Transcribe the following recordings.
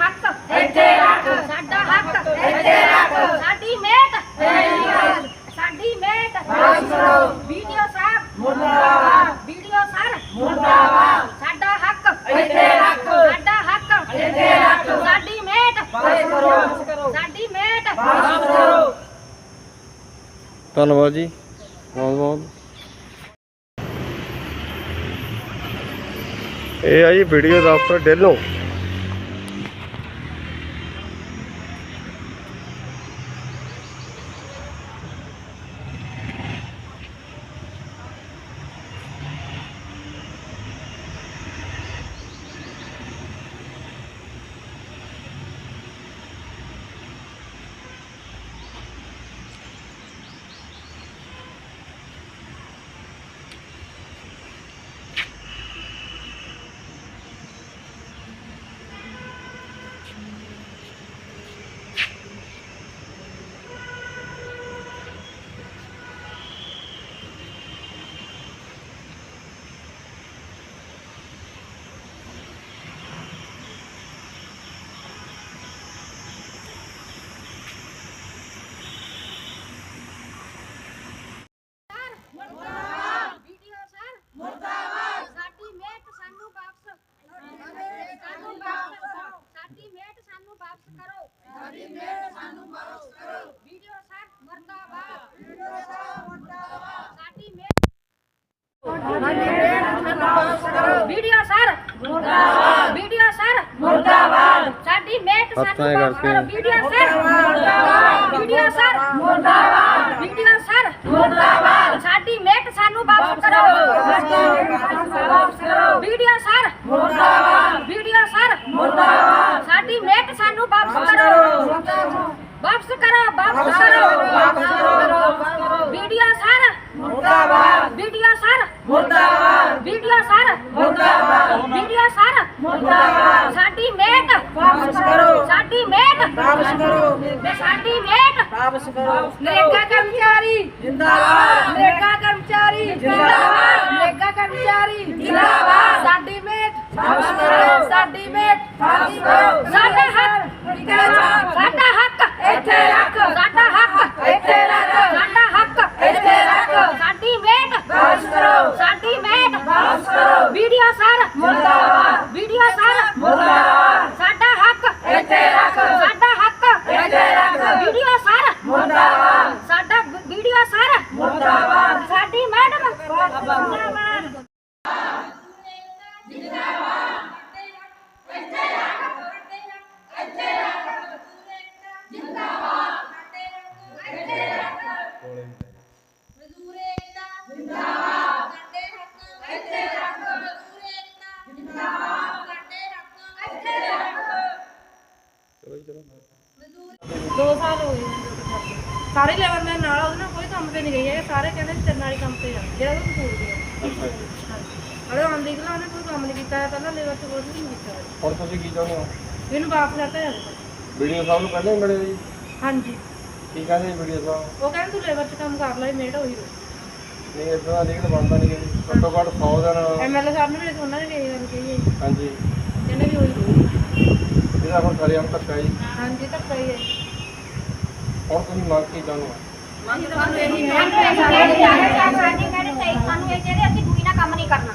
ਹੱਕ ਇੱਥੇ ਰੱਖ। ਸਾਡਾ ਹੱਕ ਇੱਥੇ ਰੱਖ। ਸਾਡੀ ਮਿਹਨਤ। ਸਾਡੀ ਮਿਹਨਤ। ਬਸ ਕਰੋ। ਵੀਡੀਓ ਸਾਹਿਬ ਮੁਰਦਾਬਾਦ। VDO sir. ਮੁਰਦਾਬਾਦ। ਸਾਡਾ ਹੱਕ। ਇੱਥੇ ਰੱਖ। ਸਾਡਾ ਹੱਕ। ਇੱਥੇ ਰੱਖ। ਸਾਡੀ ਮਿਹਨਤ। ਬਸ ਕਰੋ। ਸਾਡੀ ਮਿਹਨਤ। ਬਸ ਕਰੋ। ਧੰਨਵਾਦ ਜੀ। ਬਹੁਤ ਬਹੁਤ। ਇਹ ਆ ਜੀ ਵੀਡੀਓ ਦਫ਼ਤਰ ਡੇਲੋ ਮੁਰਦਾਬਾਦ ਵੀਡੀਓ ਸਰ ਮੁਰਦਾਬਾਦ ਸਾਡੀ ਮਿਹਨਤ ਸਾਨੂੰ ਵਾਪਸ ਸਾਨੂੰ ਵਾਪਸ ਸਾਡੀ ਮਿਹਨਤ ਸਾਨੂੰ ਵਾਪਸ ਕਰੋ ਸਾਡੀ ਮਿਹਨਤ ਸਾਨੂੰ ਵਾਪਸ ਕਰੋ ਵੀਡੀਓ ਸਰ ਮੁਰਦਾਬਾਦ ਵੀਡੀਓ ਸਰ ਮੁਰਦਾਬਾਦ ਸਾਡੀ ਮਿਹਨਤ ਵੀਡੀਓ ਸਰ ਮੁਰਦਾਬਾਦ ਵੀਡੀਓ ਸਰ ਮੁਰਦਾਬਾਦ ਸਾਡੀ ਮਿਹਨਤ ਸਾਨੂੰ ਇਹ ਕਰੋ ਵੀਡੀਓ ਸਰ ਮੁਰਦਾਬਾਦ ਵੀਡੀਓ ਸਰ ਮੁਰਦਾਬਾਦ ਵੀਡੀਓ ਸਰ ਮੁਰਦਾਬਾਦ ਸਾਡੀ ਮਿਹਨਤ ਸਾਨੂੰ ਵਾਪਸ ਕਰੋ ਵੀਡੀਓ ਸਰ ਮੁਰਦਾਬਾਦ ਵੀਡੀਓ ਸਰ ਮੁਰਦਾਬਾਦ। ਸਾਨੂੰ ਵਾਪਸ ਕਰੋ। ਵਾਪਸ ਕਰੋ ਵਾਪਸ ਕਰੋ। ਵਾਪਸ ਕਰੋ। VDO sir. ਮੁਰਦਾਬਾਦ। VDO sir. ਮੁਰਦਾਬਾਦ। VDO sir. ਮੁਰਦਾਬਾਦ। VDO sir. ਮੁਰਦਾਬਾਦ। ਸਾਡੀ ਮਿਹਨਤ ਵਾਪਸ ਕਰੋ। ਸਾਡੀ ਮਿਹਨਤ ਵਾਪਸ ਕਰੋ। ਸਾਡੀ ਮਿਹਨਤ ਵਾਪਸ ਕਰੋ। ਨਰੇਗਾ ਕਰਮਚਾਰੀ। ਜਿੰਦਾਬਾਦ। ਨਰੇਗਾ ਕਰਮਚਾਰੀ। ਜਿੰਦਾਬਾਦ। ਨਰੇਗਾ ਕਰਮਚਾਰੀ। ਜਿੰਦਾਬਾਦ। ਸਾਡੀ ਮਿਹਨਤ ਵਾਪਸ ਕਰੋ। ਸਾਡੀ ਮਿਹਨਤ ਵਾਪਸ ਕਰੋ ਸਾਡਾ ਹੱਕ ਸਾਡਾ ਹੱਕ ਇੱਥੇ ਰੱਖ ਸਾਡਾ ਹੱਕ ਇੱਥੇ ਰੱਖ ਸਾਡਾ ਹੱਕ ਇੱਥੇ ਰੱਖ ਸਾਡੀ ਮਿਹਨਤ ਵਾਪਸ ਕਰੋ ਸਾਡੀ ਮਿਹਨਤ ਵਾਪਸ ਕਰੋ ਵੀਡੀਓ ਸਰ ਮੁਰਦਾਬਾਦ ਵੀਡੀਓ ਸਰ ਮੁਰਦਾਬਾਦ ਸਾਡਾ ਹੱਕ ਇੱਥੇ ਰੱਖ ਸਾਡਾ ਹੱਕ ਇੱਥੇ ਰੱਖ ਵੀਡੀਓ ਸਰ ਮੁਰਦਾਬਾਦ ਸਾਡਾ ਵੀਡੀਓ ਸਰ ਮੁਰਦਾਬਾਦ ਸਾਡੀ ਮੈਡਮ ਮੁਰਦਾਬਾਦ ਮਜ਼ਦੂਰ ਏਕਤਾ ਜਿੰਦਾਬਾਦ ਸਾਡੇ ਹੱਕ ਇੱਥੇ ਰੱਖ ਮਜ਼ਦੂਰ ਏਕਤਾ ਜਿੰਦਾਬਾਦ ਸਾਡੇ ਹੱਕ ਇੱਥੇ ਰੱਖ ਮਜ਼ਦੂਰ ਦੋ ਸਾਲ ਹੋ ਗਏ ਮੈਨੂੰ ਜੋਬ ਕਰਦੇ ਸਾਰੇ ਲੈਵਲ ਮੇਰੇ ਨਾਲ ਆ, ਉਹਦੇ ਨਾਲ ਕੋਈ ਕੰਮ ਤੇ ਨਹੀਂ ਗਈ ਹੈ ਸਾਰੇ ਕਹਿੰਦੇ ਤੇਰੇ ਨਾਲ ਹੀ ਕੰਮ ਤੇ ਜਾ ਜਿਹੜਾ ਉਹ ਸਕੂਲ ਦੀ ਹੈ ਅਰੇ ਆਂਦੀ ਕਿ ਉਹਨੇ ਕੋਈ ਕੰਮ ਨਹੀਂ ਕੀਤਾ ਹੈ, ਪਹਿਲਾਂ ਲੇਬਰ ਤੇ ਕੁਝ ਨਹੀਂ ਕੀਤਾ। ਹੁਣ ਤੁਸੀਂ ਕੀ ਚਾਹੁੰਦੇ ਹੋ ਇਹਨੂੰ ਵਾਪਸ ਕਰਤਾ ਜਾਵੇ। ਵੀਡੀਓ ਸਾਹਿਬ ਨੂੰ ਪਹਿਲਾਂ ਹੀ ਮਿਲੇ ਜੀ ਹਾਂਜੀ। ਕੀ ਕਹਿੰਦੇ ਵੀਡੀਓ ਸਾਹਿਬ? ਉਹ ਕਹਿੰਦੇ ਤੂੰ ਲੇਬਰ 'ਚ ਕੰਮ ਕਰ ਲੈ ਮੇੜ ਹੋਈ ਰੋ ਨਹੀਂ ਇਦਾਂ ਦਾ ਲਿਖਤ ਬਣਦਾ ਨਹੀਂ ਜੀ ਘੱਟੋ ਘੱਟ 100 ਦਿਨ ਐਮਐਲਏ ਸਾਹਿਬ ਨੇ ਵੀ ਉਹਨਾਂ ਨੇ ਇਹ ਗੱਲ ਕਹੀ ਹੈ। ਜੀ। ਹਾਂਜੀ। ਕਹਿੰਦੇ ਵੀ ਹੋਈ ਰੋ ਇਹਦਾ ਹੁਣ ਸਾਰੇ ਆਮ ਧੱਕਾ ਜੀ ਹਾਂਜੀ ਤਾਂ ਕਹੀ ਹੈ। ਹੁਣ ਤੁਸੀਂ ਮੰਗ ਕੀ ਚਾਹੁੰਦੇ ਹੋ ਸਾਡੀ ਨਾਲ ਕੰਮ ਨਹੀਂ ਕਰਨਾ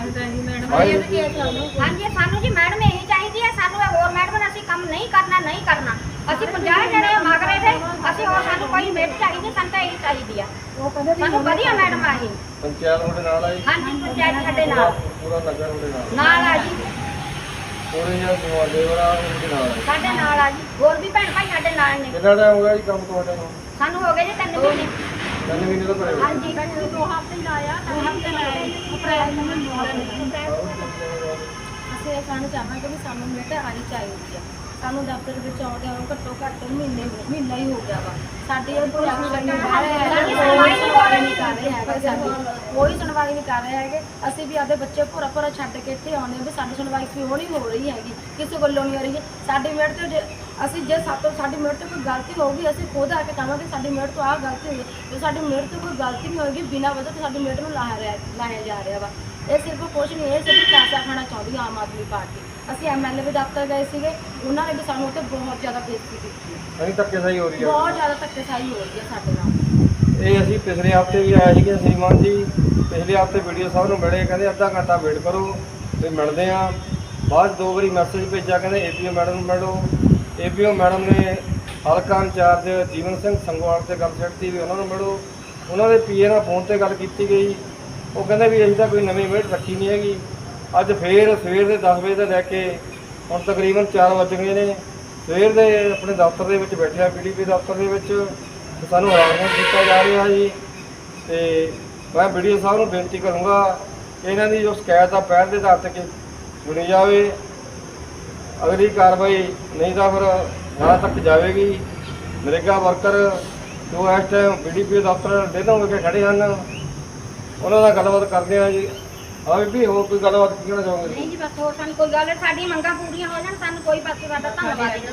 ਅਸੀਂ ਤਾਂ ਇਹੀ ਮੈਡਮ ਹਾਂਜੀ। ਇਹ ਕੀ ਹੈ ਸਾਨੂੰ ਹਾਂਜੀ ਸਾਨੂੰ ਜੀ ਮੈਡਮ ਇਹੀ ਚਾਹੀਦੀ ਹੈ ਸਾਨੂੰ ਇਹ ਹੋਰ ਮੈਡਮ ਨਾਲ ਅਸੀਂ ਕੰਮ ਨਹੀਂ ਕਰਨਾ ਨਹੀਂ ਕਰਨਾ ਅਸੀਂ 50 ਜਣੇ ਮਗਰੇ ਦੇ ਅਸੀਂ ਹੋਰ ਸਾਨੂੰ ਕੋਈ ਮੇਟ ਚਾਹੀਦੀ ਸਾਨੂੰ ਤਾਂ ਇਹੀ ਚਾਹੀਦੀ ਆ ਸਾਨੂੰ ਵਧੀਆ ਮੈਡਮ ਆਹੀ ਪੰਚਾਇਤ ਤੁਹਾਡੇ ਨਾਲ ਆਈ ਹਾਂਜੀ ਪੰਚਾਇਤ ਸਾਡੇ ਨਾਲ। ਪੂਰਾ ਨਗਰ ਤੁਹਾਡੇ ਨਾਲ। ਨਾਲ ਆ ਜੀ। ਪੂਰੇ ਜਿਹੜਾ ਤੁਹਾਡੇ ਵਾਲਾ ਉਹਦੇ ਨਾਲ ਆਈ ਸਾਡੇ ਨਾਲ ਆ ਜੀ। ਹੋਰ ਵੀ ਭੈਣ ਭਾਈ ਨਾਲ ਨੇ। ਕਿੰਨਾ ਟਾਈਮ ਹੋ ਗਿਆ ਜੀ ਕੰਮ ਤੁਹਾਡੇ ਨੂੰ ਸਾਨੂੰ ਹੋ ਗਏ ਜੀ ਤਿੰਨ ਮਹੀਨੇ। ਤਿੰਨ ਮਹੀਨੇ ਤੋਂ ਪਰੇ ਹਾਂਜੀ ਦੋ ਹਫ਼ਤੇ ਲਾਇਆ। ਦੋ ਹਫ਼ਤੇ ਲਾਇਆ। ਅਪ੍ਰੈਲ ਨੂੰ ਅਸੀਂ ਇਹ ਕਹਿਣਾ ਚਾਹਾਂਗੇ ਵੀ ਸਾਨੂੰ ਮਿਹਨਤ ਆਣੀ ਚਾਹੀਦੀ ਆ। ਸਾਨੂੰ ਦਫ਼ਤਰ ਵਿੱਚ ਆਉਂਦਿਆਂ ਨੂੰ ਘੱਟੋ ਘੱਟ ਮਹੀਨੇ ਮਹੀਨਾ ਹੀ ਹੋ ਗਿਆ ਵਾ। ਸਾਡੀ ਇਹ ਕੋਈ ਐਕਸ਼ਨ ਨਹੀਂ ਕਰ ਰਹੇ ਸਾਡੀ ਸੁਣਵਾਈ ਨਹੀਂ ਹੋ ਕਰ ਰਹੇ ਹੈਗੇ ਸਾਡੀ। ਕੋਈ ਸੁਣਵਾਈ ਨਹੀਂ ਕਰ ਰਹੇ ਹੈਗੇ। ਅਸੀਂ ਵੀ ਆਪਦੇ ਬੱਚੇ ਭੋਰਾ ਭੋਰਾ ਛੱਡ ਕੇ ਇੱਥੇ ਆਉਂਦੇ ਹਾਂ ਵੀ ਸਾਡੀ ਸੁਣਵਾਈ ਕਿਉਂ ਨਹੀਂ ਹੋ ਰਹੀ ਹੈਗੀ। ਕਿਸੇ ਵੱਲੋਂ ਨਹੀਂ ਹੋ ਰਹੀ। ਹੈ ਸਾਡੀ ਮਿਹਨਤ ਤੇ ਜੇ ਅਸੀਂ ਜੇ ਸਾਤੋਂ ਸਾਡੀ ਮਿਹਨਤ ਤੋਂ ਕੋਈ ਗਲਤੀ ਹੋਊਗੀ ਅਸੀਂ ਖੁਦ ਆ ਕੇ ਕਹਾਂਗੇ ਸਾਡੀ ਮਿਹਨਤ ਤੋਂ ਆਹ ਗਲਤੀ ਹੋਈ। ਹੈ। ਜੇ ਸਾਡੀ ਮਿਹਨਤ ਤੋਂ ਕੋਈ ਗਲਤੀ ਨਹੀਂ ਹੋਏਗੀ ਬਿਨਾਂ ਵਜ੍ਹਾ ਤੋਂ ਸਾਡੀ ਮਿਹਨਤ ਨੂੰ ਲਾਇਆ ਰਿਹਾ ਲਾਇਆ ਜਾ ਰਿਹਾ ਵਾ। ਇਹ ਸਿਰਫ ਕੁਛ ਨਹੀਂ ਇਹ ਸਿਰਫ ਪੈਸਾ ਖਾਣਾ ਚਾਹੁੰਦੀ ਆਮ ਆਦਮੀ ਪਾਰਟੀ। ਅਸੀਂ ਐਮਐਲਏ ਦੇ ਦਫ਼ਤਰ ਗਏ ਸੀਗੇ ਉਹਨਾਂ ਨੇ ਵੀ ਸਾਨੂੰ ਉੱਥੇ ਬਹੁਤ ਜ਼ਿਆਦਾ ਬੇਇੱਜ਼ਤੀ ਕੀਤੀ। ਨਹੀਂ ਧੱਕੇ ਸਹੀ ਹੋ ਰਹੀ ਹੈ ਬਹੁਤ ਜ਼ਿਆਦਾ ਧੱਕੇਸ਼ਾਹੀ ਹੋ ਰਹੀ ਹੈ ਸਾਡੇ ਨਾਲ। ਇਹ ਅਸੀਂ ਪਿਛਲੇ ਹਫ਼ਤੇ ਵੀ ਆਏ ਸੀਗੇ ਸ੍ਰੀਮਾਨ ਜੀ ਪਿਛਲੇ ਹਫ਼ਤੇ ਵੀਡੀਓ ਸਾਹਿਬ ਨੂੰ ਮਿਲੇ ਕਹਿੰਦੇ ਅੱਧਾ ਘੰਟਾ ਵੇਟ ਕਰੋ ਤੇ ਮਿਲਦੇ ਆ ਬਾਅਦ ਦੋ ਵਾਰੀ ਮੈਸੇਜ ਭੇਜਿਆ ਕਹਿੰਦੇ ਏਪੀਓ ਮੈਡਮ ਨੂੰ ਮਿਲੋ। ਏਪੀਓ ਮੈਡਮ ਨੇ ਹਲਕਾ ਇੰਚਾਰਜ ਜੀਵਨ ਸਿੰਘ ਸੰਗਵਾਲ ਤੇ ਗੱਲ ਛੱਡਤੀ ਵੀ ਉਹਨਾਂ ਨੂੰ ਮਿਲੋ। ਉਹਨਾਂ ਦੇ ਪੀਏ ਨਾਲ ਫੋਨ ਤੇ ਗੱਲ ਕੀਤੀ ਗਈ। ਉਹ ਕਹਿੰਦੇ ਵੀ ਅਸੀਂ ਤਾਂ ਕੋਈ ਨਵੀਂ ਮੇਟ ਰੱਖੀ ਨਹੀਂ ਹੈਗੀ। ਅੱਜ ਫੇਰ ਸਵੇਰ ਦੇ 10 ਵਜੇ ਤੋਂ ਲੈ ਕੇ ਹੁਣ ਤਕਰੀਬਨ 4 ਵੱਜ ਗਏ ਨੇ। ਸਵੇਰ ਦੇ ਆਪਣੇ ਦਫ਼ਤਰ ਦੇ ਵਿੱਚ ਬੈਠੇ ਆ ਪੀਡੀਪੀ ਦਫ਼ਤਰ ਦੇ ਵਿੱਚ। ਤੇ ਸਾਨੂੰ ਹੈਰਾਨ ਕੀਤਾ ਜਾ ਰਿਹਾ ਜੀ। ਤੇ ਮੈਂ ਵੀਡੀਓ ਸਾਹਿਬ ਨੂੰ ਬੇਨਤੀ ਕਰੂੰਗਾ ਕਿ ਇਹਨਾਂ ਦੀ ਜੋ ਸ਼ਿਕਾਇਤ ਆ, ਪਹਿਲ ਦੇ ਆਧਾਰ ਤੇ ਕਿ ਸੁਣੀ ਜਾਵੇ। ਅਗਲੀ ਕਾਰਵਾਈ ਨਹੀਂ ਤਾਂ ਫਿਰ ਨਾ ਤੱਕ ਜਾਵੇਗੀ। ਨਰੇਗਾ ਵਰਕਰ ਜੋ ਇਸ ਟਾਈਮ ਬੀਡੀਪੀ ਦਫ਼ਤਰ ਡੇਲੋਂ ਵਿਖੇ ਖੜੇ ਹਨ। ਉਹਨਾਂ ਨਾਲ ਗੱਲਬਾਤ ਕਰਦੇ ਆ ਜੀ। ਆ ਵੀ ਹੋਰ ਕੋਈ ਗੱਲਬਾਤ ਕੀ ਕਹਿਣਾ ਚਾਹੋਗੇ? ਨਹੀਂ ਜੀ ਬਸ ਹੋਰ ਸਾਨੂੰ ਕੋਈ ਗੱਲ ਸਾਡੀਆਂ ਮੰਗਾਂ ਪੂਰੀਆਂ ਹੋ ਜਾਣ ਸਾਨੂੰ ਕੋਈ ਪਾਸੇ ਸਾਡਾ ਧੰਨਵਾਦ ਜੀ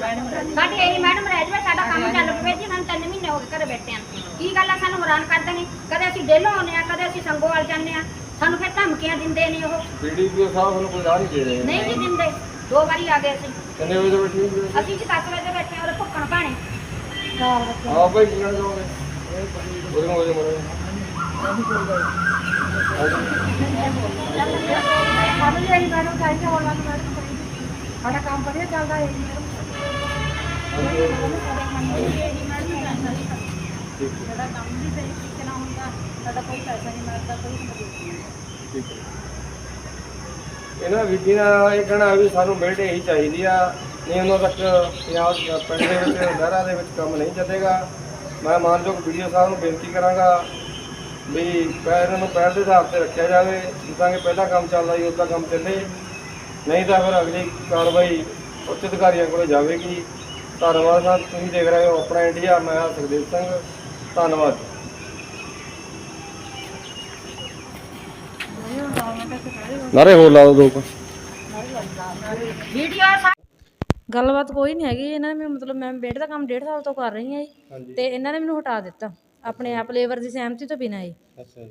ਸਾਡੀ ਇਹੀ ਮੈਡਮ ਰਹਿ ਜਾਵੇ ਸਾਡਾ ਕੰਮ ਚੱਲ ਪਵੇ ਜੀ। ਸਾਨੂੰ ਤਿੰਨ ਮਹੀਨੇ ਹੋ ਗਏ ਘਰੇ ਬੈਠੇ ਆਂ। ਕੀ ਗੱਲ ਆ? ਸਾਨੂੰ ਹੈਰਾਨ ਕਰਦੇ ਨੇ ਕਦੇ ਅਸੀਂ ਡੇਲੋਂ ਆਉਂਦੇ ਆ ਕਦੇ ਅਸੀਂ ਸੰਗੋਵਾਲ ਜਾਂਦੇ ਆ। ਸਾਨੂੰ ਫਿਰ ਧਮਕੀਆਂ ਦਿੰਦੇ ਨੇ ਉਹ। ਬੀਡੀਪੀ ਸਾਹਿਬ ਸਾਨੂੰ ਕੋਈ ਰਾਹ ਨਹੀਂ ਦੇ ਰਹੇ। ਨਹੀਂ ਜੀ ਦਿੰਦੇ। ਦੋ ਵਾਰੀ ਆ ਗਏ ਅਸੀਂ। ਕਿੰਨੇ ਵਜੇ ਤੋਂ ਬੈਠੀ ਹੋਈ? ਅਸੀਂ ਜੀ 10 ਵਜੇ ਬੈਠੇ ਹਾਂ ਉਹ ਭੁੱਖਣ ਭਾਣੇ। ਹਾਂ ਭਾਈ ਕੀ ਕਹਿਣਾ ਚਾਹੋਗੇ? ਉਹਦੇ ਮੋਰੇ ਮੋਰੇ ਸਾਨੂੰ ਵੀ ਇਹੀ ਮੈਡਮ ਚਾਹੀਦੀ ਹੋਣ ਵਾਲੀ ਮੈਡਮ ਸਾਡਾ ਕੰਮ ਵਧੀਆ ਚੱਲਦਾ ਹੈ ਸਾਡਾ ਕੰਮ ਵੀ ਸਹੀ ਤਰੀਕੇ ਨਾਲ ਹੁੰਦਾ ਸਾਡਾ ਕੋਈ ਪੈਸਾ ਨਹੀਂ ਮਿਲਦਾ ਕੋਈ ਠੀਕ ਹੈ ਇਹਨਾਂ ਵਿਧੀ ਨਾਲ ਇਹ ਕਹਿਣਾ ਵੀ ਸਾਨੂੰ ਮਿਲਟ ਇਹੀ ਚਾਹੀਦੀ ਆ। ਨਹੀਂ ਉਹਨਾਂ ਤੱਕ ਪੰਜਾਬ ਪਿੰਡ ਦੇ ਵਿੱਚ, ਨਹਿਰਾਂ ਦੇ ਵਿੱਚ ਕੰਮ ਨਹੀਂ ਚੱਲੇਗਾ। ਮੈਂ ਮਾਨਯੋਗ ਵੀਡੀਓ ਸਾਹਿਬ ਨੂੰ ਬੇਨਤੀ ਕਰਾਂਗਾ ਵੀ ਇਹਨਾਂ ਨੂੰ ਪਹਿਲ ਦੇ ਆਧਾਰ ਤੇ ਰੱਖਿਆ ਜਾਵੇ ਜਿੱਦਾਂ ਕਿ ਪਹਿਲਾਂ ਕੰਮ ਚੱਲਦਾ ਸੀ ਉਦਾਂ ਕੰਮ ਚੱਲੇ। ਨਹੀਂ ਤਾਂ ਫਿਰ ਅਗਲੀ ਕਾਰਵਾਈ ਉੱਚ ਅਧਿਕਾਰੀਆਂ ਕੋਲੇ ਜਾਵੇਗੀ। ਧੰਨਵਾਦ ਸਾਹਿਬ ਤੁਸੀਂ ਦੇਖ ਰਹੇ ਹੋ ਆਪਣਾ ਇੰਡੀਆ ਮੈਂ ਸੁਖਦੇਵ ਸਿੰਘ। ਧੰਨਵਾਦ। ਨਾਰੇ ਹੋਰ ਲਾ ਦੋ ਦੋ ਵੀਡੀਓ ਗੱਲਬਾਤ ਕੋਈ ਨਹੀਂ ਹੈਗੀ ਇਹਨਾਂ ਨੇ ਮੈਨੂੰ ਮਤਲਬ ਮੈਂ ਬੇਟੇ ਦਾ ਕੰਮ ਡੇਢ ਸਾਲ ਤੋਂ ਕਰ ਰਹੀ ਹਾਂ ਜੀ ਤੇ ਇਹਨਾਂ ਨੇ ਮੈਨੂੰ ਹਟਾ ਦਿੱਤਾ। ਆਪਣੇ ਆਪ ਲੇਬਰ ਦੀ ਸਹਿਮਤੀ ਤੋਂ ਬਿਨਾਂ ਜੀ।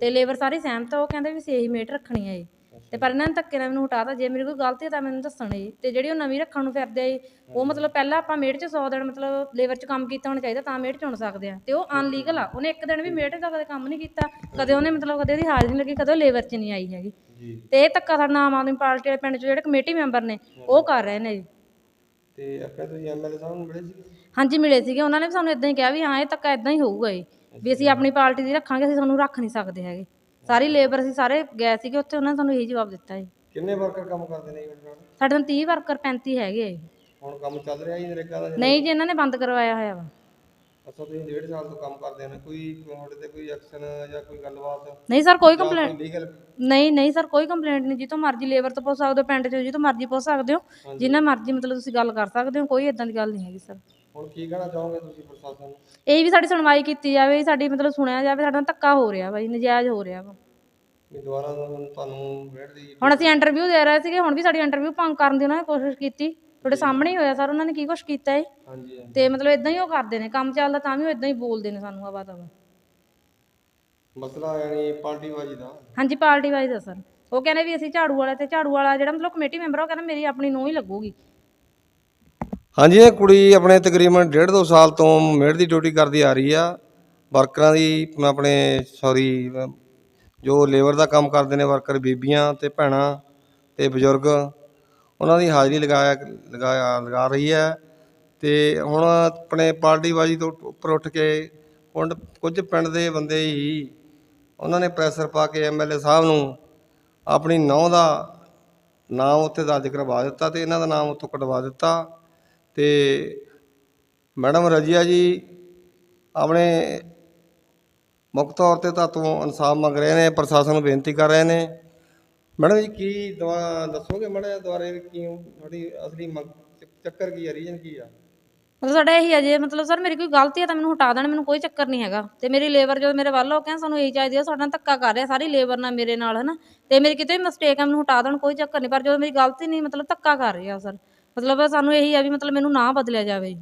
ਤੇ ਲੇਬਰ ਸਾਰੀ ਸਹਿਮਤ ਆ ਉਹ ਕਹਿੰਦੇ ਵੀ ਸਹੀ ਮੇਟ ਰੱਖਣੀ ਹੈ ਤੇ ਪਰ ਇਹਨਾਂ ਨੇ ਧੱਕੇ ਨਾਲ ਮੈਨੂੰ ਹਟਾਤਾ। ਜੇ ਮੇਰੀ ਕੋਈ ਗਲਤੀ ਹੈ ਤਾਂ ਮੈਨੂੰ ਦੱਸਣ ਜੀ। ਤੇ ਜਿਹੜੀ ਉਹ ਨਵੀਂ ਰੱਖਣ ਨੂੰ ਫਿਰਦੇ ਆ ਜੀ ਉਹ ਮਤਲਬ ਪਹਿਲਾਂ ਆਪਾਂ ਮੇਟ 'ਚ 100 ਦਿਨ ਮਤਲਬ ਲੇਬਰ 'ਚ ਕੰਮ ਕੀਤਾ ਹੋਣਾ ਚਾਹੀਦਾ ਤਾਂ ਮੇਟ 'ਚ ਚੁਣ ਸਕਦੇ ਆ। ਤੇ ਉਹ ਅਨਲੀਗਲ ਆ। ਉਹਨੇ ਇੱਕ ਦਿਨ ਵੀ ਮੇਟ ਦਾ ਕਦੇ ਕੰਮ ਨਹੀਂ ਕੀਤਾ। ਕਦੇ ਉਹਨੇ ਮਤਲਬ ਕਦੇ ਉਹਦੀ ਹਾਜ਼ਰੀ ਨਹੀਂ ਲੱਗੀ ਕਦੇ ਉਹ ਲੇਬਰ 'ਚ ਨਹੀਂ ਆਈ ਹੈਗੀ। ਤੇ ਇਹ ਧੱਕਾ ਸਾਡਾ ਆਮ ਆਦਮੀ ਪਾਰਟੀ ਦੇ ਪਿੰਡ 'ਚ ਜਿਹੜੇ ਕਮੇਟੀ ਮੈਂਬਰ ਨੇ ਉਹ ਕਰ ਰਹੇ ਨੇ ਜੀ। ਤੇ ਆਪਾਂ ਤੁਸੀਂ ਐਮਐਲਏ ਸਾਹਿਬ ਨੂੰ ਮਿਲੇ ਸੀ ਹਾਂਜੀ ਮਿਲੇ ਸੀਗੇ। ਉਹਨਾਂ ਨੇ ਵੀ ਸਾਨੂੰ ਇਦਾਂ ਹੀ ਕਿਹਾ ਵੀ ਹਾਂ ਇਹ ਧੱਕਾ ਇਦਾਂ ਹੀ ਹੋਊਗਾ ਜੀ। ਵੀ ਅਸੀਂ ਆਪਣੀ ਪਾਰਟੀ ਦੀ ਰੱਖਾਂਗੇ ਅਸੀਂ ਤੁਹਾਨੂੰ ਰੱਖ ਨਹੀਂ ਸਕਦੇ ਹੈਗੇ। ਸਾਰੀ ਲੇਬਰ ਅਸੀਂ ਸਾਰੇ ਗਏ ਸੀਗੇ ਉੱਥੇ ਉਹਨਾਂ ਨੇ ਸਾਨੂੰ ਇਹੀ ਜਵਾਬ ਦਿੱਤਾ ਜੀ। ਕਿੰਨੇ ਵਰਕਰ ਕੰਮ ਕਰਦੇ ਨੇ ਨਾਲ? ਸਾਡੇ ਨਾਲ 30 ਵਰਕਰ 35 ਹੈਗੇ ਆ ਜੀ। ਹੁਣ ਕੰਮ ਚੱਲ ਰਿਹਾ ਜੀ ਨਰੇਗਾ ਦਾ? ਨਹੀਂ ਜੀ ਇਹਨਾਂ ਨੇ ਬੰਦ ਕਰਵਾਇਆ ਹੋਇਆ ਵਾ। ਅੱਛਾ ਤੁਸੀਂ ਡੇਢ ਸਾਲ ਤੋਂ ਕੰਮ ਕਰਦੇ ਨੇ ਕੋਈ ਤੁਹਾਡੇ ਤੇ ਕੋਈ ਐਕਸ਼ਨ ਜਾਂ ਕੋਈ ਗੱਲਬਾਤ? ਨਹੀਂ ਸਰ ਕੋਈ ਕੰਪਲੇਂਟ ਲੀਗਲ ਨਹੀਂ ਨਹੀਂ ਸਰ ਕੋਈ ਕੰਪਲੇਂਟ ਨਹੀਂ ਜਿੱਥੋਂ ਮਰਜ਼ੀ ਲੇਬਰ ਤੋਂ ਪੁੱਛ ਸਕਦੇ ਹੋ ਪਿੰਡ 'ਚੋਂ ਜਿੱਥੋਂ ਮਰਜ਼ੀ ਪੁੱਛ ਸਕਦੇ ਹੋ ਜਿੰਨਾ ਮਰਜ਼ੀ ਮਤਲਬ ਤੁਸੀਂ ਗੱਲ ਕਰ ਸਕਦੇ ਹੋ ਕੋਈ ਇਦਾਂ ਦੀ ਗੱਲ ਨਹੀਂ ਹੈਗੀ ਸਰ। ਹੁਣ ਕੀ ਕਹਿਣਾ ਚਾਹੋਗੇ ਤੁਸੀਂ ਪ੍ਰਸ਼ਾਸਨ ਨੂੰ? ਇਹ ਵੀ ਸਾਡੀ ਸੁਣਵਾਈ ਕੀਤੀ ਜਾਵੇ ਸਾਡੀ ਮਤਲਬ ਸੁਣਿਆ ਜਾਵੇ ਸਾਡਾ ਧੱਕਾ ਹੋ ਰਿਹਾ ਜੀ ਨਜਾਇਜ਼ ਹੋ ਰਿਹਾ ਵਾ। ਵੀ ਦੁਬਾਰਾ ਤੁਹਾਨੂੰ- ਵੇਟ ਦੀ ਹੁਣ ਅਸੀਂ ਇੰਟਰਵਿਊ ਦੇ ਰਹੇ ਸੀਗੇ ਹੁਣ ਵੀ ਸਾਡੀ ਇੰਟਰਵਿਊ ਭੰਗ ਕਰਨ ਦੀ ਉਹਨਾਂ ਨੇ ਕੋਸ਼ਿਸ਼ ਕੀਤੀ। ਤੁਹਾਡੇ ਸਾਹਮਣੇ ਹੀ ਹੋਇਆ ਸਰ ਉਹਨਾਂ ਨੇ ਕੀ ਕੁਛ ਕੀਤਾ ਹੈ ਹਾਂਜੀ ਹਾਂਜੀ। ਤੇ ਮਤਲਬ ਇਦਾਂ ਹੀ ਉਹ ਕਰਦੇ ਨੇ ਕੰਮ ਚੱਲਦਾ ਤਾਂ ਵੀ ਉਹ ਇਦਾਂ ਹੀ ਬੋਲਦੇ ਨੇ ਸਾਨੂੰ ਆਵਾ ਤਵਾ ਮਸਲਾ ਯਾਨੀ ਪਾਰਟੀਬਾਜੀ ਦਾ। ਹਾਂਜੀ ਪਾਰਟੀ ਵਾਈਜ਼ ਆ ਸਰ। ਉਹ ਕਹਿੰਦੇ ਵੀ ਅਸੀਂ ਝਾੜੂ ਵਾਲੇ ਤੇ ਝਾੜੂ ਵਾਲਾ ਜਿਹੜਾ ਮਤਲਬ ਕਮੇਟੀ ਮੈਂਬਰ ਆ, ਉਹ ਕਹਿੰਦਾ ਮੇਰੀ ਆਪਣੀ ਨੂੰ ਹੀ ਲੱਗੂਗੀ। ਹਾਂਜੀ ਇਹ ਕੁੜੀ ਆਪਣੇ ਤਕਰੀਬਨ ਡੇਢ ਦੋ ਸਾਲ ਤੋਂ ਮੇੜ ਦੀ ਡਿਊਟੀ ਕਰਦੀ ਆ ਰਹੀ ਆ। ਵਰਕਰਾਂ ਦੀ ਮੈਂ ਆਪਣੇ ਸੌਰੀ ਜੋ ਲੇਬਰ ਦਾ ਕੰਮ ਕਰਦੇ ਨੇ ਵਰਕਰ ਬੀਬੀਆਂ ਤੇ ਭੈਣਾਂ ਤੇ ਬਜ਼ੁਰਗ। ਉਹਨਾਂ ਦੀ ਹਾਜ਼ਰੀ ਲਗਾਇਆ ਲਗਾਇਆ, ਲਗਾ ਰਹੀ ਹੈ ਅਤੇ ਹੁਣ ਆਪਣੇ ਪਾਰਟੀਬਾਜੀ ਤੋਂ ਉੱਪਰ ਉੱਠ ਕੇ ਹੁਣ ਕੁਝ ਪਿੰਡ ਦੇ ਬੰਦੇ ਹੀ ਉਹਨਾਂ ਨੇ ਪ੍ਰੈਸ਼ਰ ਪਾ ਕੇ ਐਮਐਲਏ ਸਾਹਿਬ ਨੂੰ ਆਪਣੀ ਨੌਂ ਦਾ ਨਾਮ ਉੱਥੇ ਦਰਜ ਕਰਵਾ ਦਿੱਤਾ ਤੇ ਇਹਨਾਂ ਦਾ ਨਾਮ ਉੱਥੋਂ ਕਟਵਾ ਦਿੱਤਾ ਤੇ ਮੈਡਮ ਰਜੀਆ ਜੀ ਆਪਣੇ ਮੁੱਖ ਤੌਰ ਤੇ ਤਾਂ ਤੋਂ ਇਨਸਾਫ ਮੰਗ ਰਹੇ ਨੇ, ਪ੍ਰਸ਼ਾਸਨ ਨੂੰ ਬੇਨਤੀ ਕਰ ਰਹੇ ਨੇ। ਮੈਡਮ ਜੀ, ਕੀ ਦਵਾ, ਦੱਸੋਗੇ ਮੜਾ ਦੁਆਰੇ ਵੀ ਤੁਹਾਡੀ ਅਸਲੀ ਮੰਗ ਚ- ਚੱਕਰ ਕੀ ਆ ਰੀਜਨ ਕੀ ਆ? ਮਤਲਬ ਸਾਡਾ ਇਹੀ ਹੈ ਮਤਲਬ ਸਰ ਮੇਰੀ ਕੋਈ ਗਲਤੀ ਹੈ ਤਾਂ ਮੈਨੂੰ ਹਟਾ ਦੇਣ, ਮੈਨੂੰ ਕੋਈ ਚੱਕਰ ਨਹੀਂ ਹੈਗਾ। ਤੇ ਮੇਰੀ ਲੇਬਰ ਜਦੋਂ ਮੇਰੇ ਵੱਲ ਹੋ ਕੇ ਸਾਨੂੰ ਇਹੀ ਚਾਹੀਦੀ ਆ, ਸਾਡੇ ਨਾਲ ਧੱਕਾ ਕਰ ਰਿਹਾ ਸਾਰੀ ਲੇਬਰ ਨਾਲ ਮੇਰੇ ਨਾਲ, ਹਨਾ? ਤੇ ਮੇਰੀ ਕਿਤੇ ਵੀ ਮਿਸਟੇਕ ਹੈ ਮੈਨੂੰ ਹਟਾ ਦੇਣ, ਕੋਈ ਚੱਕਰ ਨਹੀਂ। ਪਰ ਜਦੋਂ ਮੇਰੀ ਗਲਤੀ ਨਹੀਂ, ਮਤਲਬ ਧੱਕਾ ਕਰ ਰਿਹਾ ਸਰ। ਮਤਲਬ ਸਾਨੂੰ ਇਹੀ ਆ ਵੀ ਮਤਲਬ ਮੈਨੂੰ ਨਾ ਬਦਲਿਆ ਜਾਵੇ।